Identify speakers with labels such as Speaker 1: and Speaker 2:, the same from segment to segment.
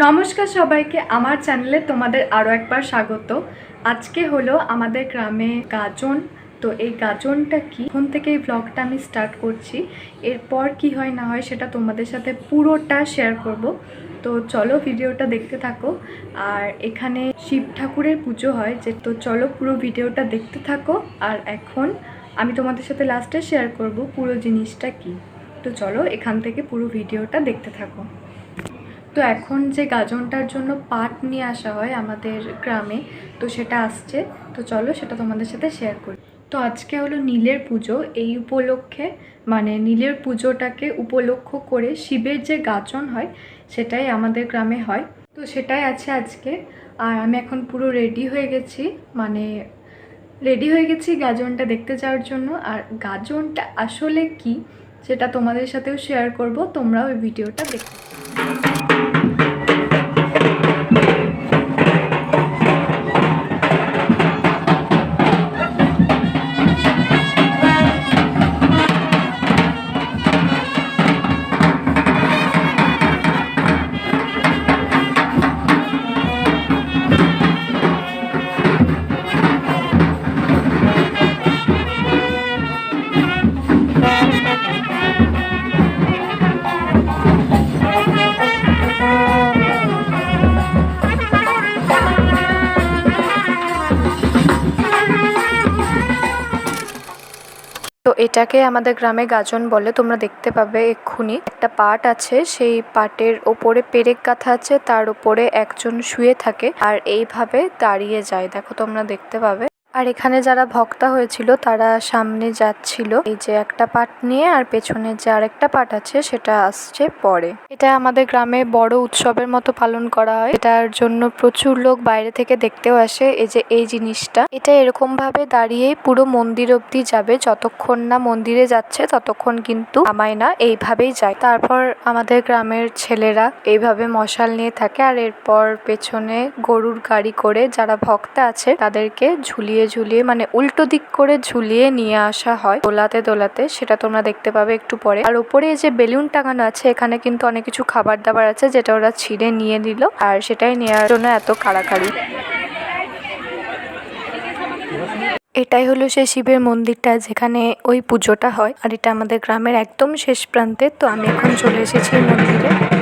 Speaker 1: নমস্কার সবাইকে, আমার চ্যানেলে তোমাদের আরও একবার স্বাগত। আজকে হলো আমাদের গ্রামে গাজন। তো এই গাজনটা কি? এখন থেকে এই ব্লগটা আমি স্টার্ট করছি। এরপর কি হয় না হয় সেটা তোমাদের সাথে পুরোটা শেয়ার করব। তো চলো ভিডিওটা দেখতে থাকো। আর এখানে শিব ঠাকুরের পুজো হয়, যে তো চলো পুরো ভিডিওটা দেখতে থাকো। আর এখন আমি তোমাদের সাথে লাস্টে শেয়ার করব পুরো জিনিসটা কি। তো চলো এখান থেকে পুরো ভিডিওটা দেখতে থাকো। তো এখন যে গাজনটার জন্য পাট নিয়ে আসা হয় আমাদের গ্রামে, তো সেটা আসছে। তো চলো সেটা তোমাদের সাথে শেয়ার করি। তো আজকে হলো নীলের পুজো। এই উপলক্ষে মানে নীলের পুজোটাকে উপলক্ষ করে শিবের যে গাজন হয়, সেটাই আমাদের গ্রামে হয়। তো সেটাই আছে আজকে। আর আমি এখন পুরো রেডি হয়ে গেছি। মানে রেডি হয়ে গেছি গাজনটা দেখতে যাওয়ার জন্য। আর গাজনটা আসলে কি, সেটা তোমাদের সাথেও শেয়ার করব। তোমরাও ওই ভিডিওটা দেখতে এটাকে আমাদের গ্রামে গাজন বলে, তোমরা দেখতে পাবে এক্ষুনি। একটা পাট আছে, সেই পাটের ওপরে পেরেক গাঁথা আছে, তার উপরে একজন শুয়ে থাকে আর এইভাবে দাঁড়িয়ে যায়। দেখো, তোমরা দেখতে পাবে। আর এখানে যারা ভক্তা হয়েছিল, তারা সামনে যাচ্ছিল। এই যে একটা পাট নিয়ে আর পেছনে যে আরেকটা পাট আছে, সেটা আসছে পরে। এটা আমাদের গ্রামে বড় উৎসবের মতো পালন করা হয়। এটার জন্য প্রচুর লোক বাইরে থেকে দেখতেও আসে এই যে এই জিনিসটা। এটা এরকম ভাবে দাঁড়িয়ে পুরো মন্দির অব্দি যাবে। যতক্ষণ না মন্দিরে যাচ্ছে, ততক্ষণ কিন্তু আমায় না। এইভাবেই যায়। তারপর আমাদের গ্রামের ছেলেরা এইভাবে মশাল নিয়ে থাকে। আর এরপর পেছনে গরুর গাড়ি করে যারা ভক্তা আছে, তাদেরকে ঝুলিয়ে ঝুলিয়ে ঝুলিয়ে মানে উল্টো দিক করে ঝুলিয়ে নিয়ে আসা হয়। দোলাতে দোলাতে, সেটা তোমরা দেখতে পাবে একটু পরে। আর ওপরে যে বেলুন টাঙানো আছে, এখানে কিন্তু অনেক কিছু খাবার দাবার আছে যেটা ওরা ছিঁড়ে নিয়ে নিল আর সেটাই নেওয়ার জন্য এত কাড়াকাড়ি। এটাই হলো সেই শিবের মন্দিরটা যেখানে ওই পুজোটা হয়। আর এটা আমাদের গ্রামের একদম শেষ প্রান্তে, তো আমি এখন চলে এসেছি মন্দিরে।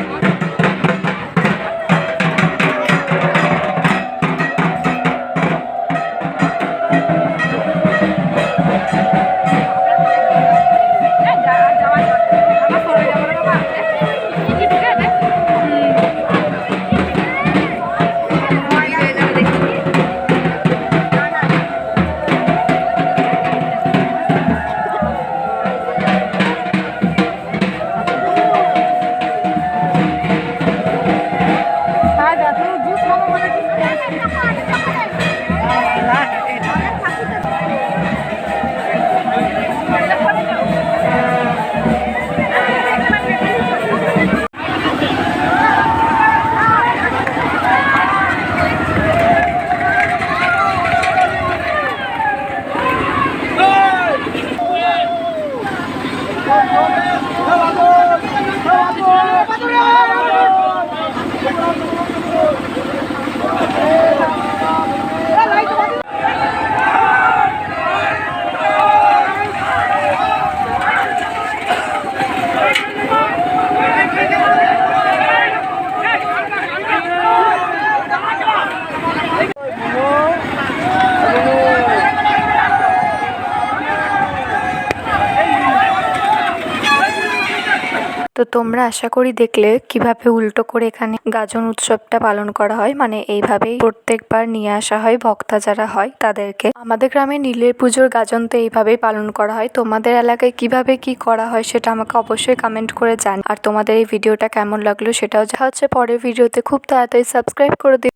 Speaker 1: তো তোমরা আশা করি দেখলে কীভাবে উল্টো করে এখানে গাজন উৎসবটা পালন করা হয়। মানে এইভাবেই প্রত্যেকবার নিয়ে আসা হয়, ভক্তা যারা হয় তাদেরকে। আমাদের গ্রামে নীলের পুজোর গাজন তো এইভাবেই পালন করা হয়। তোমাদের এলাকায় কীভাবে কি করা হয় সেটা আমাকে অবশ্যই কমেন্ট করে জান আর তোমাদের এই ভিডিওটা কেমন লাগল সেটাও যা হচ্ছে পরের ভিডিওতে খুব তাড়াতাড়ি সাবস্ক্রাইব করে দিও।